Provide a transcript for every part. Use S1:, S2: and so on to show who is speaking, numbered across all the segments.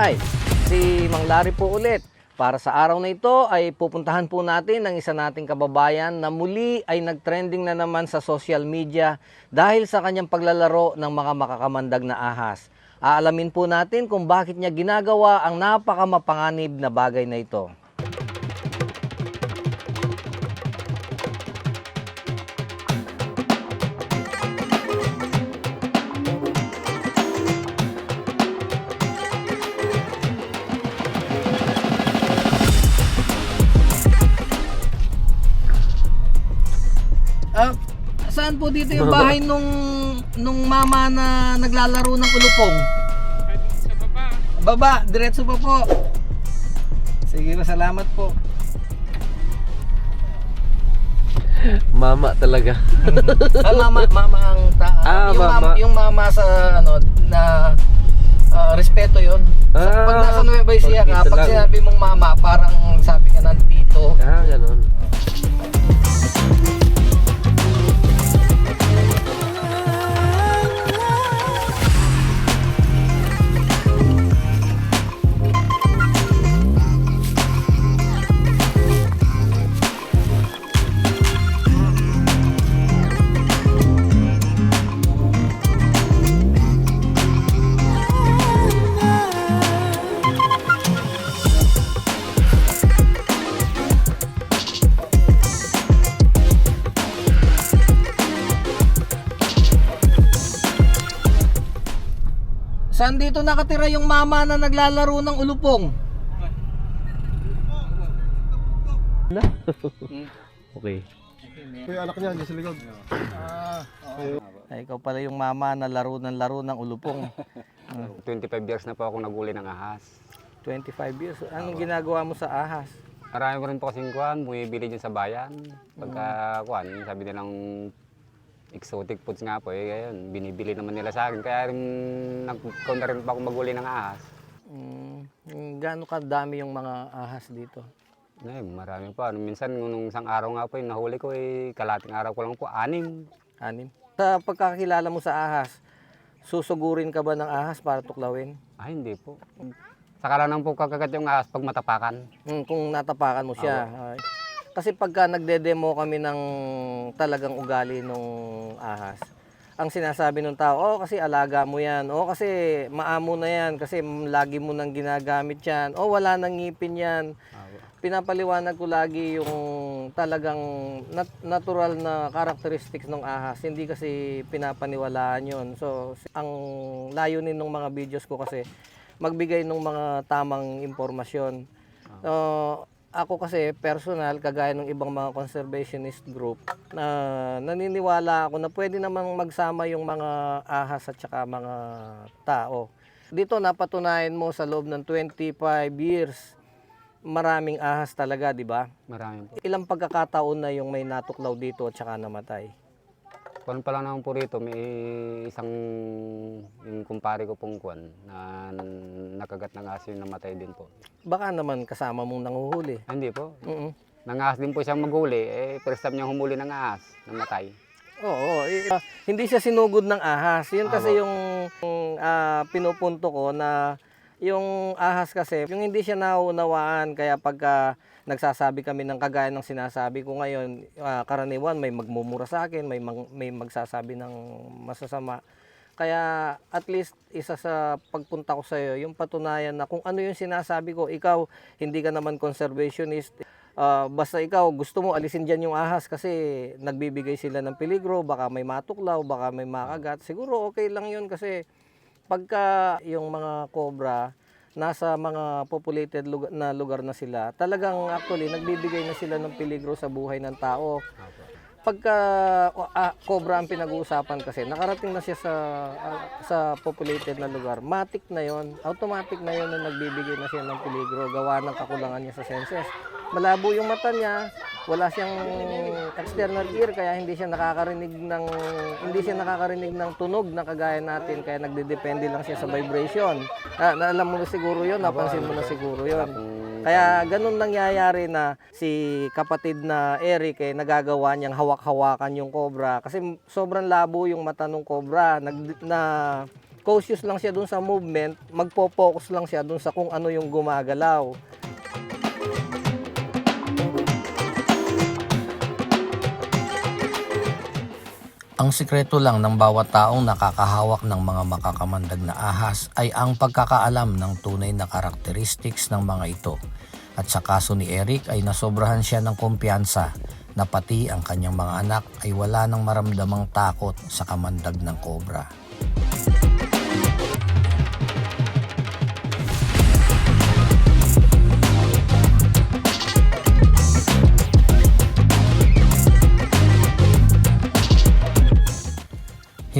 S1: Hi, si Mang Larry po ulit. Para sa araw na ito ay pupuntahan po natin ang isa nating kababayan na muli ay nagtrending na naman sa social media dahil sa kanyang paglalaro ng mga makakamandag na ahas. Aalamin po natin kung bakit niya ginagawa ang napakamapanganib na bagay na ito. Po dito yung bahay nung nung mama na naglalaro ng ulupong?
S2: Sa baba.
S1: Baba, diretso pa po. Sige, salamat po.
S3: Mama talaga.
S1: Ah, mama, mama ang ta-
S3: Ah,
S1: yung mama.
S3: mama.
S1: yung mama sa ano na ah, respeto 'yon.
S3: Ah,
S1: pag nasa Nueva Ecija ka, pag sinabi mong mama, parang sabi ka ng tito.
S3: Ah, ganun.
S1: Dito nakatira yung mama na naglalaro ng ulupong?
S3: Okay.
S4: Kuya anak niya, sa likod.
S1: Ay, ikaw pala yung mama na laro ng laro ng ulupong.
S2: 25 years na po ako naguli ng ahas.
S1: 25 years. Anong ginagawa mo sa ahas?
S2: Marami mo rin po kasing kuhan, bumibili dyan sa bayan. Pagka kuhan, sabi nilang exotic foods nga po, eh, ayun, binibili naman nila sa akin. Kaya rin, nag-count na rin po ako maguli ng ahas.
S1: Mm, gaano kadami yung mga ahas dito?
S2: Ay, marami pa. Minsan, nung isang araw nga po, yung nahuli ko, eh, kalating araw ko lang po, anim.
S1: Anim. Sa pagkakilala mo sa ahas, susugurin ka ba ng ahas para tuklawin?
S2: Ay, hindi po. Saka lang po kakagat yung ahas pag matapakan.
S1: Mm, kung natapakan mo siya. Ay. Kasi pagka nagde-demo kami ng talagang ugali nung ahas, ang sinasabi ng tao, oh kasi alaga mo yan, oh kasi maamo na yan, kasi lagi mo nang ginagamit yan, oh wala nang ngipin yan. Pinapaliwanag ko lagi yung talagang nat- natural na characteristics ng ahas, hindi kasi pinapaniwalaan yon. So, ang layunin ng mga videos ko kasi, magbigay ng mga tamang impormasyon. Uh, ako kasi personal, kagaya ng ibang mga conservationist group, na naniniwala ako na pwede namang magsama yung mga ahas at saka mga tao. Dito napatunayan mo sa loob ng 25 years, maraming ahas talaga, di ba?
S2: Marami po.
S1: Ilang pagkakataon na yung may natuklaw dito at saka namatay?
S2: Kuwan pa lang naman po rito, may isang yung kumpare ko pong kuwan na nakagat ng aso yung namatay din po.
S1: Baka naman kasama mong nanguhuli.
S2: Ah, Hindi po.
S1: Mm
S2: Nangahas din po siyang maghuli. Eh, first time niyang humuli ng ahas, namatay.
S1: Oo, eh, ah, hindi siya sinugod ng ahas. Yun kasi yung yung, ah, pinupunto ko na yung ahas kasi, yung hindi siya naunawaan, kaya pagka nagsasabi kami ng kagaya ng sinasabi ko ngayon, ah, karaniwan may magmumura sa akin, may, mag- may magsasabi ng masasama. Kaya at least isa sa pagpunta ko sa iyo, yung patunayan na kung ano yung sinasabi ko, ikaw hindi ka naman conservationist, Ah, basta ikaw gusto mo alisin diyan yung ahas kasi nagbibigay sila ng peligro, baka may matuklaw, baka may makagat. Siguro okay lang 'yun kasi pagka yung mga cobra nasa mga populated lugar, na lugar na sila, talagang actually nagbibigay na sila ng peligro sa buhay ng tao. Pagka ah, cobra ang pinag-uusapan kasi, nakarating na siya sa ah, sa populated na lugar, matik na 'yon. Automatic na 'yon na nagbibigay na siya ng peligro gawa ng kakulangan niya sa senses. Malabo yung mata niya, wala siyang external ear kaya hindi siya nakakarinig ng hindi siya nakakarinig ng tunog na kagaya natin kaya nagdedepende lang siya sa vibration. Ah, na, alam mo na siguro 'yon, napansin mo na siguro 'yon. Kaya ganun nangyayari na si kapatid na Eric eh nagagawa niyang hawak-hawakan yung cobra kasi sobrang labo yung mata ng cobra nag, na cautious lang siya dun sa movement, magpo-focus lang siya dun sa kung ano yung gumagalaw.
S5: Ang sikreto lang ng bawat taong nakakahawak ng mga makakamandag na ahas ay ang pagkakaalam ng tunay na karakteristics ng mga ito. At sa kaso ni Eric ay nasobrahan siya ng kumpiyansa na pati ang kanyang mga anak ay wala nang maramdamang takot sa kamandag ng kobra.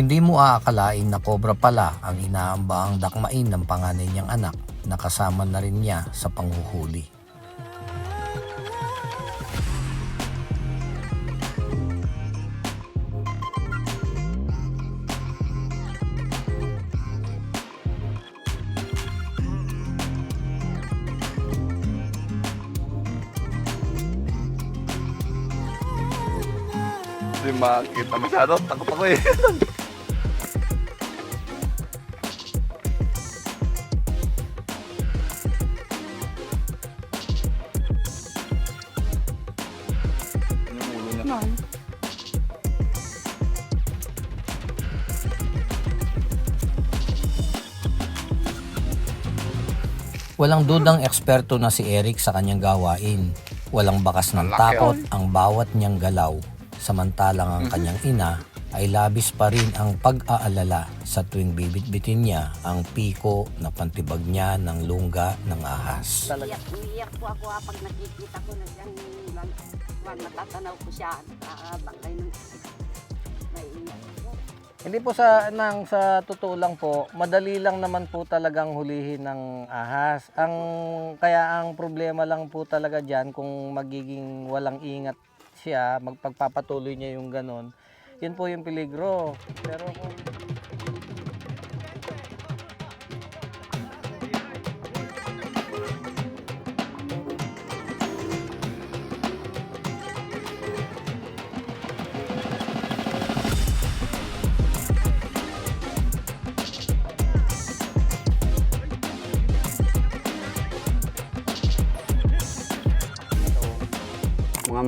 S5: Hindi mo aakalain na kobra pala ang inaambaang dakmain ng panganay niyang anak na kasama na rin niya sa panghuhuli.
S3: Hindi makakita masyado. Takot ako eh.
S5: Walang dudang eksperto na si Eric sa kanyang gawain. Walang bakas ng takot ang bawat niyang galaw. Samantalang ang kanyang ina ay labis pa rin ang pag-aalala sa tuwing bibitbitin niya ang piko na pantibag niya ng lungga ng ahas.
S6: Iyak, umiyak po ako ah, pag nakikita ko na lang natatanaw ko siya. Nakabangkay ng naiiyak.
S1: Hindi po sa nang sa totoo lang po, madali lang naman po talagang hulihin ng ahas. Ang kaya ang problema lang po talaga diyan kung magiging walang ingat siya, magpagpapatuloy niya yung ganon. Yun po yung peligro. Pero kung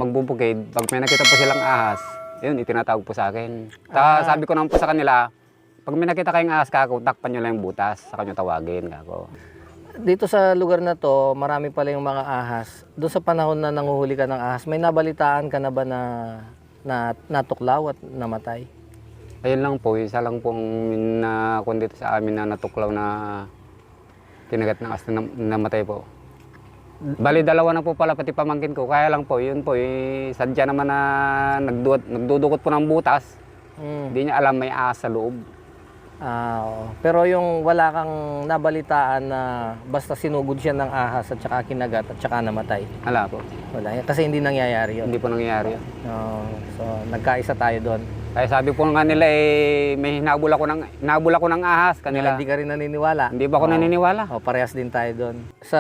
S2: magbubukid, pag may nakita po silang ahas, yun, itinatawag po sa akin. Ta, sabi ko naman po sa kanila, pag may nakita kayong ahas kako, takpan nyo lang yung butas, saka nyo tawagin kako.
S1: dito sa lugar na to, marami pala yung mga ahas. Doon sa panahon na nanguhuli ka ng ahas, may nabalitaan ka na ba na, na natuklaw at namatay?
S2: Ayun lang po, isa lang pong na dito sa amin na natuklaw na kinagat ng ahas na nam- namatay po. Bali, dalawa na po pala pati pamangkin ko. Kaya lang po, yun po, eh, sadya naman na nagdudukot, nagdudukot po ng butas.
S1: Mm.
S2: Hindi niya alam may ahas sa loob.
S1: Ah, oo. Pero yung wala kang nabalitaan na basta sinugod siya ng ahas at saka kinagat at saka namatay.
S2: Wala po.
S1: Wala. Kasi hindi nangyayari yun.
S2: Hindi po nangyayari yun.
S1: Oo. so, nagkaisa tayo doon.
S2: Kaya sabi po nga nila eh, may hinabol ako ng, hinabol ako ng ahas kanila.
S1: Hindi ka rin naniniwala.
S2: Hindi ba ako
S1: Oo.
S2: naniniwala?
S1: O, parehas din tayo doon. Sa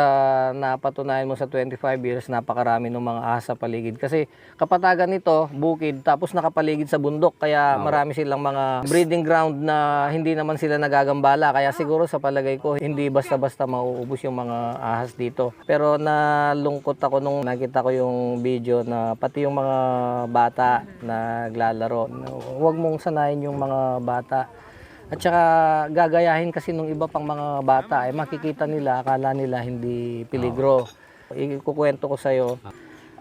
S1: napatunayan mo sa 25 years, napakarami ng mga ahas sa paligid. Kasi kapatagan nito, bukid, tapos nakapaligid sa bundok. Kaya marami silang mga breeding ground na hindi naman sila nagagambala. Kaya siguro sa palagay ko, hindi basta-basta mauubos yung mga ahas dito. Pero nalungkot ako nung nakita ko yung video na pati yung mga bata na naglalaro. Huwag mong sanayin yung mga bata. At saka gagayahin kasi nung iba pang mga bata, eh makikita nila, akala nila hindi peligro. Ikukwento ko sa'yo.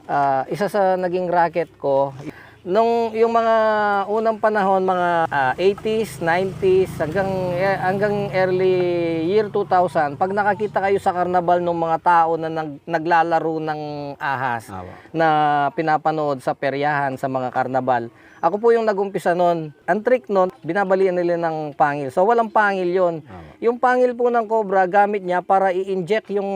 S1: Ah, isa sa naging racket ko, nung yung mga unang panahon, mga ah, 80s, 90s, hanggang, eh, hanggang early year 2000, pag nakakita kayo sa karnabal ng mga tao na nag, naglalaro ng ahas,
S2: Awa.
S1: na pinapanood sa peryahan sa mga karnabal. Ako po yung nagumpisa noon. Ang trick noon, binabalian nila ng pangil. So walang pangil yon. Yung pangil po ng cobra, gamit niya para i-inject yung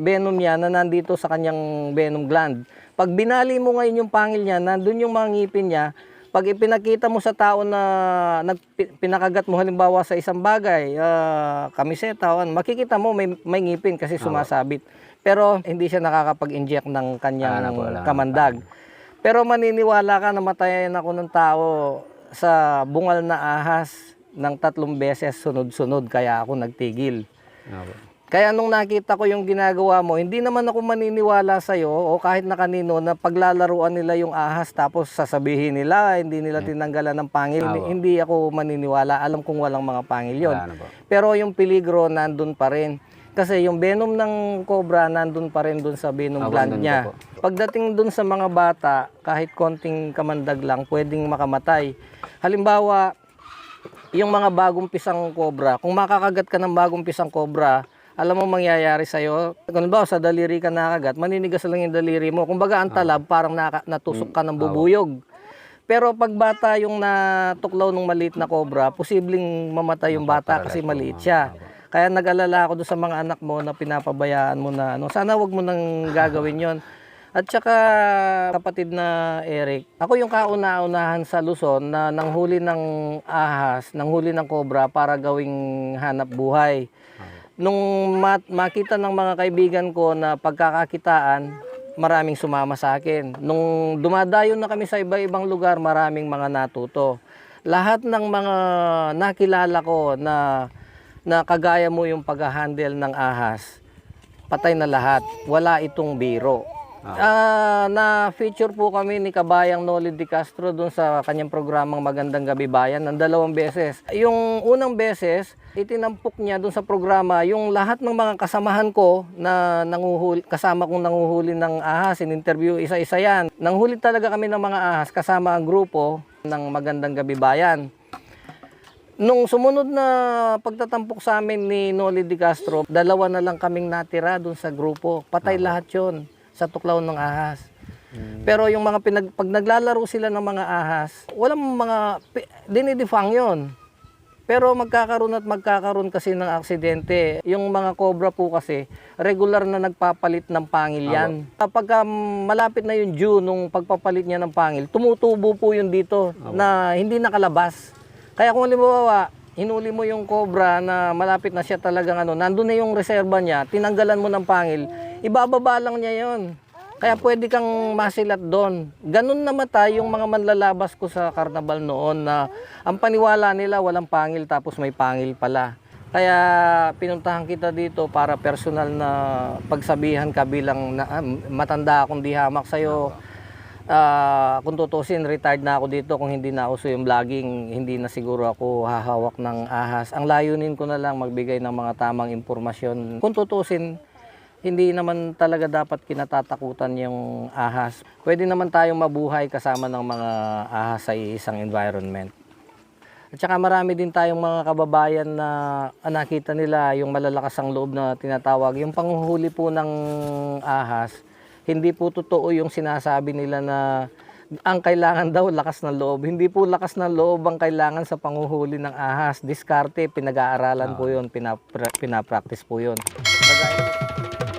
S1: venom niya na nandito sa kanyang venom gland. Pag binali mo ngayon yung pangil niya, nandun yung mga ngipin niya, pag ipinakita mo sa tao na nag, pinakagat mo halimbawa sa isang bagay, ah, kamiseta, ano, makikita mo may, may ngipin kasi sumasabit. Pero hindi siya nakakapag-inject ng kanyang
S2: wala.
S1: kamandag. Pero maniniwala ka na matayin ako ng tao sa bungal na ahas ng tatlong beses sunod-sunod kaya ako nagtigil. Kaya nung nakita ko yung ginagawa mo, hindi naman ako maniniwala sa'yo o kahit na kanino na paglalaruan nila yung ahas tapos sasabihin nila hindi nila tinanggalan ng pangil.
S2: Hmm.
S1: Hindi,
S2: Awa.
S1: hindi ako maniniwala. Alam kong walang mga pangil yon. Pero yung peligro nandun pa rin. Kasi yung venom ng cobra nandun pa rin dun sa venom
S2: Ah,
S1: gland niya. Pagdating dun sa mga bata, kahit konting kamandag lang, pwedeng makamatay. Halimbawa, yung mga bagong pisang cobra, kung makakagat ka ng bagong pisang cobra, alam mo mangyayari sa'yo, kung ba sa daliri ka nakagat, maninigas lang yung daliri mo. Kung baga ang talab, parang naka, natusok ka ng bubuyog. Pero pag bata yung natuklaw ng maliit na cobra, posibleng mamatay yung bata kasi maliit siya. Kaya nag-alala ako doon sa mga anak mo na pinapabayaan mo na ano. Sana wag mo nang gagawin yon. At saka kapatid na Eric, ako yung kauna-unahan sa Luzon na nanghuli ng ahas, nanghuli ng cobra para gawing hanap buhay. Nung mat- makita ng mga kaibigan ko na pagkakakitaan, maraming sumama sa akin. Nung dumadayo na kami sa iba-ibang lugar, maraming mga natuto. Lahat ng mga nakilala ko na na kagaya mo yung pag-handle ng ahas, patay na lahat. Wala itong biro. Ah, na feature po kami ni Kabayang Noli Di Castro doon sa kanyang programang Magandang Gabi Bayan ng dalawang beses. Yung unang beses, itinampok niya doon sa programa yung lahat ng mga kasamahan ko na nanguhuli, kasama kong nanguhuli ng ahas, in-interview isa-isa yan. Nanghuli talaga kami ng mga ahas kasama ang grupo ng Magandang Gabi Bayan. Nung sumunod na pagtatampok sa amin ni Noli Di Castro, dalawa na lang kaming natira doon sa grupo. Patay lahat yon sa tuklaw ng ahas. Pero yung mga pinag, pag naglalaro sila ng mga ahas, walang mga, dinidefang yon. Pero magkakaroon at magkakaroon kasi ng aksidente. Yung mga cobra po kasi, regular na nagpapalit ng pangil yan. Kapag um, malapit na yung due nung pagpapalit niya ng pangil, tumutubo po yun dito na hindi nakalabas. Kaya kung halimbawa, hinuli mo yung cobra na malapit na siya talagang ano, nandun na yung reserva niya, tinanggalan mo ng pangil, ibababa lang niya yon. Kaya pwede kang masilat doon. Ganun namatay yung mga manlalabas ko sa karnabal noon na ang paniwala nila walang pangil tapos may pangil pala. Kaya pinuntahan kita dito para personal na pagsabihan ka bilang na, ah, matanda akong di hamak sa'yo. Ah, kung tutusin, retired na ako dito kung hindi na uso yung vlogging, hindi na siguro ako hahawak ng ahas. Ang layunin ko na lang magbigay ng mga tamang impormasyon. Kung tutusin, hindi naman talaga dapat kinatatakutan yung ahas. Pwede naman tayong mabuhay kasama ng mga ahas sa isang environment. At saka marami din tayong mga kababayan na ah, nakita nila yung malalakas ang loob na tinatawag. Yung panguhuli po ng ahas, hindi po totoo yung sinasabi nila na ang kailangan daw lakas ng loob. Hindi po lakas ng loob ang kailangan sa panguhuli ng ahas. Diskarte, pinag-aaralan po yun, pinapra- pinapractice po yun. Kagaya-